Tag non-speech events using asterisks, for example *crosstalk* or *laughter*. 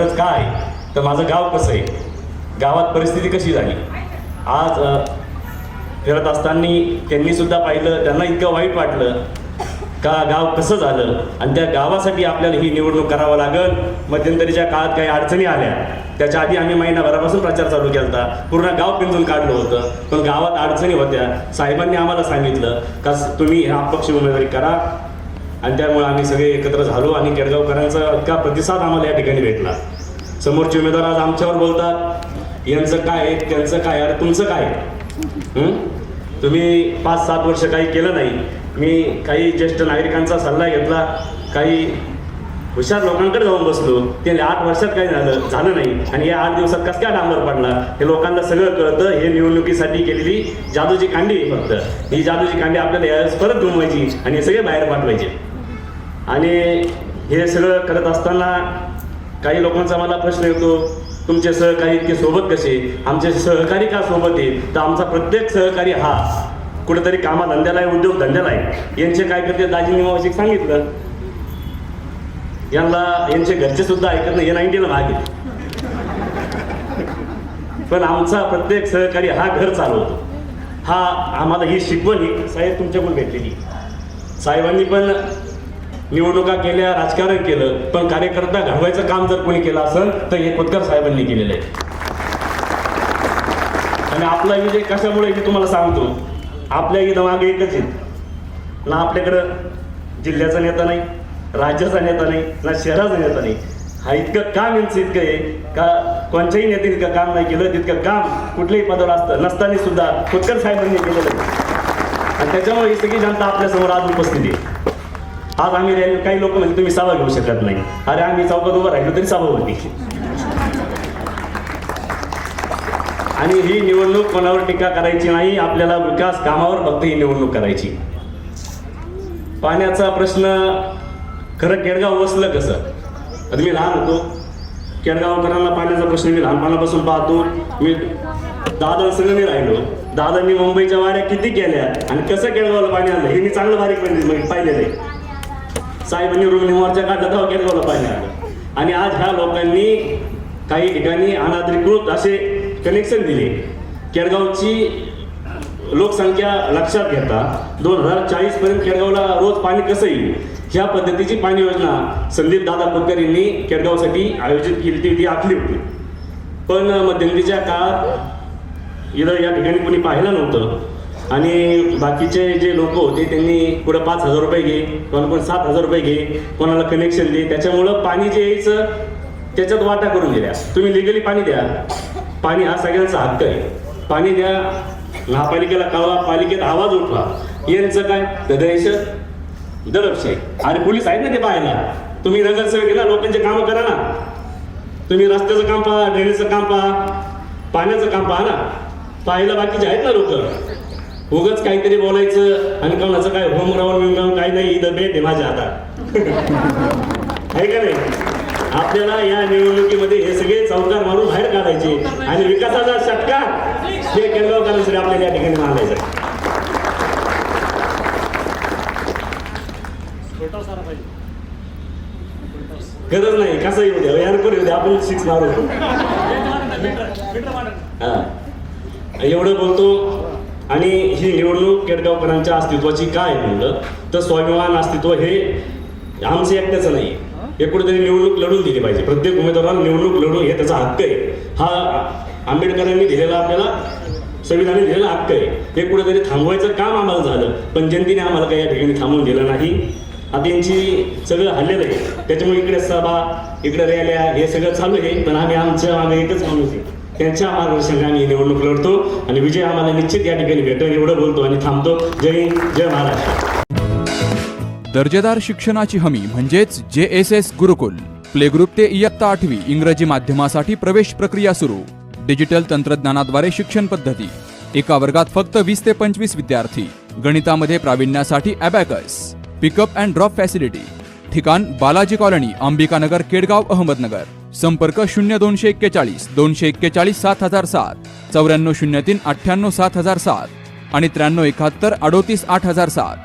गरज काय? आहे तर माझं गाव कसं आहे? गावात परिस्थिती कशी झाली? आज फिरत असताना त्यांनी सुद्धा पाहिलं त्यांना इतकं वाईट वाटलं. का गाव कसं झालं? आणि त्या गावासाठी आपल्याला ही निवडणूक करावं लागल. मध्यंतरीच्या काळात काही अडचणी आल्या. त्याच्या आधी आम्ही महिनाभरापासून प्रचार चालू केला होता पूर्ण गाव पिंजून काढलं होतं. पण गावात अडचणी होत्या. साहेबांनी आम्हाला सांगितलं का तुम्ही हा अपक्ष उमेदवारी करा. आणि त्यामुळे आम्ही सगळे एकत्र झालो आणि केडगावकरांचा इतका प्रतिसाद आम्हाला या ठिकाणी भेटला. समोरचे उमेदवार आज आमच्यावर बोलतात यांचं काय आहे, त्यांचं काय अरे तुमचं काय तुम्ही पाच सात वर्ष काही केलं नाही. मी काही ज्येष्ठ नागरिकांचा सल्ला घेतला. काही हुशार लोकांकडे जाऊन बसलो. ते आठ वर्षात काही झालं झालं नाही. आणि या आठ दिवसात कसं काय डांबर पडला? हे लोकांना सगळं कळतं. हे निवडणुकीसाठी केलेली जादूची कांडी फक्त. ही जादूची कांडी आपल्याला यावेळेस परत घुमवायची आणि हे सगळे बाहेर पाठवायचे. आणि हे सगळं करत असताना काही लोकांचा मला प्रश्न येतो तुमचे सहकारी इतके सोबत कसे? आमचे सहकारी का सोबत आहेत? तर आमचा प्रत्येक सहकारी हा कुठेतरी कामाधंद्याला आहे उद्योग धंद्याला आहे. यांचे काय करते? दाजींनी मावशिक सांगितलं. यांना यांचे घरचे सुद्धा ऐकत नाही हे नाईन्टीला भाग आहे. पण आमचा प्रत्येक सहकारी हा घर चालवतो. हा आम्हाला ही शिकवण ही साहेब तुमच्याकडून भेटलेली. साहेबांनी पण निवडणुका केल्या राजकारण केलं पण कार्यकर्ता घडवायचं काम जर कोणी केलं असेल तर हे खोतकर साहेबांनी केलेलं आहे. आणि आपला विजय कशामुळे मी तुम्हाला सांगतो. आपल्या इथं मागे एकच आहेत ना आपल्याकडं जिल्ह्याचा नेता नाही राज्याचा नेता नाही ना शहराचा नेता नाही. हा इतकं काम यांचं इतकं आहे का कोणत्याही नेत्याने इतकं काम नाही केलं तितकं काम कुठल्याही पदावर असतं नसताना सुद्धा खोतकर साहेबांनी केलेलं आहे. आणि त्याच्यामुळे ही सगळी जनता आपल्यासमोर आज उपस्थित आहे. आज आम्ही रॅली काही लोक म्हणजे तुम्ही सभा घेऊ शकत नाही. अरे आम्ही चौकात उभं राहिलो तरी सभा होती आणि ही निवडणूक कोणावर टीका करायची नाही आपल्याला विकास कामावर फक्त ही निवडणूक करायची. पाण्याचा प्रश्न खरं केडगाव वसलं कसं? आता मी लहान होतो. केडगावकरांना पाण्याचा प्रश्न मी लहानपणापासून पाहतो. मी दादांसंग मी राहिलो. दादांनी मुंबईच्या वाऱ्या किती केल्या आणि कसं केडगावला पाणी आलं हे मी चांगलं बारीक म्हणजे पाहिलेलं आहे. साहेबांनी रुग्णवारच्या काढलं तेव्हा केडगावला पाणी आणि आज ह्या लोकांनी काही ठिकाणी अनाधिकृत असे कनेक्शन दिले. केडगावची लोकसंख्या लक्षात घेता दोन हजार चाळीस पर्यंत केडगावला रोज पाणी कसं येईल? ह्या पद्धतीची पाणी योजना संदीप दादा कोतकर यांनी केडगावसाठी आयोजित केली होती ती आखली होती. पण मध्यंतीच्या काळात इथं या ठिकाणी कोणी पाहिलं नव्हतं. आणि बाकीचे जे लोक होते त्यांनी पुढं पाच हजार रुपये घे कोणा कोण सात हजार रुपये घे कोणाला कनेक्शन दे. त्याच्यामुळं पाणी जे यायचं त्याच्यात वाटा करून दिल्या तुम्ही लिगली पाणी द्या. पाणी हा सगळ्यांचा हक्क आहे. पाणी द्या. महापालिकेला कळवा. पालिकेत आवाज उठवा. यांचं काय? दहशत? दडपशाही अरे पोलीस आहेत ना ते पाहायला. तुम्ही नगरसेवक लोकांचे कामं करा ना. तुम्ही रस्त्याचं काम पहा ड्रेनेजचं काम पहा. पाण्याचं काम पहा ना. पाहायला बाकीचे आहेत ना लोक. उगच काहीतरी बोलायचं आणि कोणाचं काय होम राऊंड विम राऊंड काही नाही इथं बेट आहे माझ्या हातात. *laughs* आहे का नाही? आपल्याला या निवडणुकीमध्ये हे सगळे चौकार मारून बाहेर काढायचे आणि विकासाचा षटका हे केळगावकरांसाठी आपल्याला या ठिकाणी मांडायचं. गरज नाही कसं येऊ द्या? यार कोण येऊ द्या? आपण सिक्स मारू. हा. एवढं बोलतो आणि ही निवडणूक केडगावकरांच्या अस्तित्वाची काय आहे म्हणलं? तर स्वाभिमान अस्तित्व हे आमचं एकट्याचं नाही हे कुठेतरी निवडणूक लढून दिली पाहिजे. प्रत्येक उमेदवाराला निवडणूक लढून हे त्याचा हक्क आहे. हा आंबेडकरांनी दिलेला आपल्याला संविधानाने दिलेला हक्क आहे. हे कुठेतरी थांबवायचं काम आम्हाला झालं. पण जनतेने आम्हाला काही या ठिकाणी थांबवून दिलं नाही. आता यांची सगळं हल्लेलं आहे. त्याच्यामुळे इकडे सभा इकडे रॅल्या हे सगळं चालू आहे. पण आम्ही आमच्या आम्ही एकच माणूस आहे. त्यांच्या मार्गदर्शनाने आम्ही निवडणूक लढतो. आणि विजय आम्हाला निश्चित या ठिकाणी भेटेल एवढं बोलतो आणि थांबतो. जय जय महाराष्ट्र. दर्जेदार शिक्षणाची हमी म्हणजेच J S S Gurukul. Play group ते इयत्ता आठवी इंग्रजी माध्यमासाठी प्रवेश प्रक्रिया सुरू. डिजिटल तंत्रज्ञानाद्वारे शिक्षण पद्धती. एका वर्गात फक्त वीस ते पंचवीस विद्यार्थी. गणितामध्ये प्रावीण्यासाठी abacus pickup and drop facility ठिकाण बालाजी कॉलनी अंबिकानगर केडगाव अहमदनगर. संपर्क शून्य दोनशे एक्केचाळीस दोनशे एक्केचाळीस सात हजार सात चौऱ्याण्णव शून्य तीन अठ्ठ्याण्णव सात हजार सात आणि त्र्याण्णव एकाहत्तर अडोतीस आठ हजार सात.